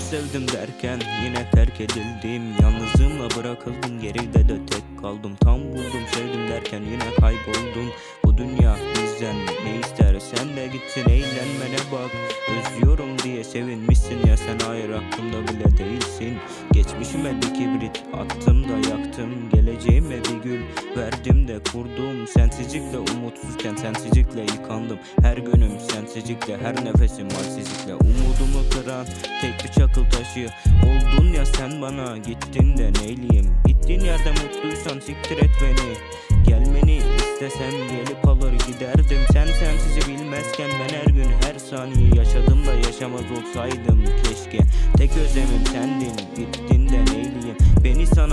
sevdim derken yine terk edildim. Yalnızlığımla bırakıldım geride de tek kaldım. Tam buldum sevdim derken yine kayboldum. Bu dünya bizden ne ister? Sen de gitsin eğlenmene bak. Özlüyorum diye sevinmişsin ya sen hayır aklımda bile değilsin. Geçmişime bir kibrit attım da yaktım Geleceğime bir gül. Verdim de kurdum Sensizlikle umutsuzken sensizlikle yıkandım. Her günüm sensizlikle her nefesim halsizlikle. Umudumu kıran tek bir çakıl taşı Oldun ya sen bana. Gittin de neyleyim Gittiğin yerde mutluysan siktir et beni. Gelmeni istesem gelip alır giderdim. Sen sensizi bilmezken ben her gün her saniye yaşadım da yaşamaz olsaydım keşke. Tek özlemim sendin gittin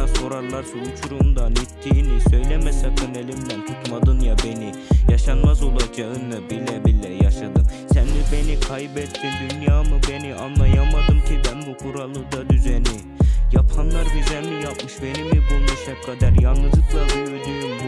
Beni sana sorarlarsa uçurumdan ittiğini Söyleme sakın elimden tutmadın ya beni. Yaşanmaz olacağını bile bile yaşadım. Sen de beni kaybettin dünyamı beni? Anlayamadım ki ben bu kuralı da düzeni. Yapanlar bize mi yapmış beni mi bulmuş? Hep kader. Yalnızlıkla büyüdüğüm